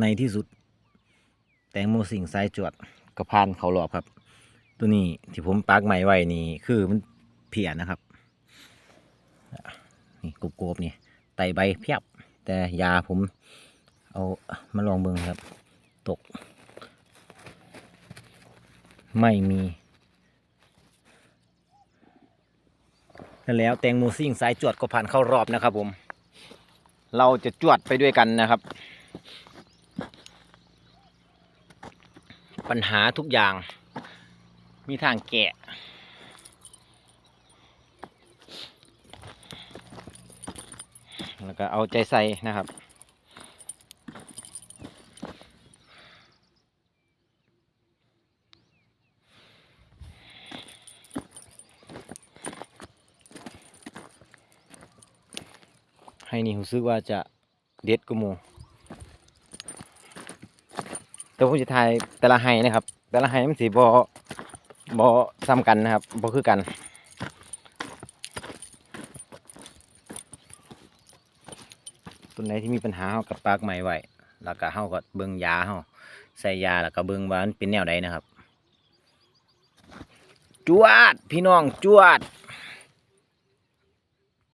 ในที่สุด แตงโมสิ่งสายจวดกระพานเขาหลอบครับ ตัวนี้ที่ผมปักใหม่ไว้นี่คือมันเพียนะครับนี่กบๆนี่ไตใบเพียบ แต่ยาผมเอามาลองเบิ่งครับ ตก ไม่มีนั่นแล้วแตงโมซิ่งสายจวดก็ผ่านเข้ารอบนะครับผม เราจะจวดไปด้วยกันนะครับ ปัญหาทุกอย่าง มีทางแกะ แล้วก็เอาใจใส่นะครับให้นี่รู้สึกว่าจะเด็ดกว่าหมู แต่ผมจะทายแต่ละไฮนะครับ แต่ละไฮมันสีบอบอซ้ำกันนะครับบอคือกัน ต้นไหนที่มีปัญหาเฮากับปากใหม่ไว้แล้วก็เฮาก็เบิ่งยาเฮาใส่ยาแล้วก็เบิ่งว่ามันเป็นแนวใดนะครับ จวด พี่น้องจวด